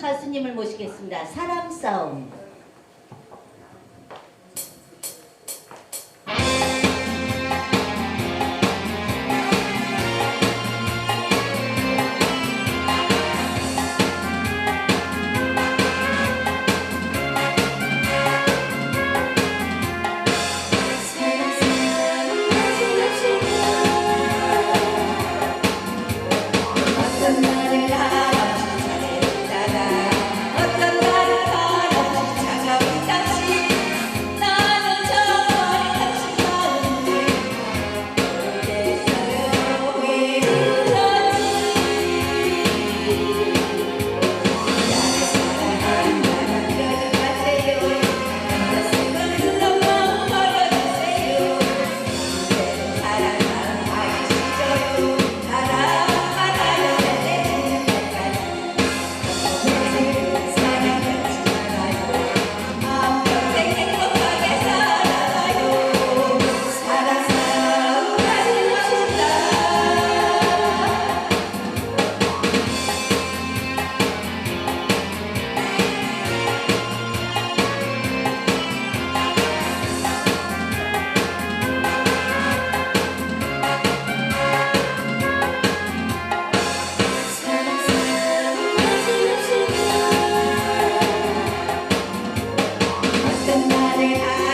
가수님을 모시겠습니다. 사람 싸움. 나를 알아 that I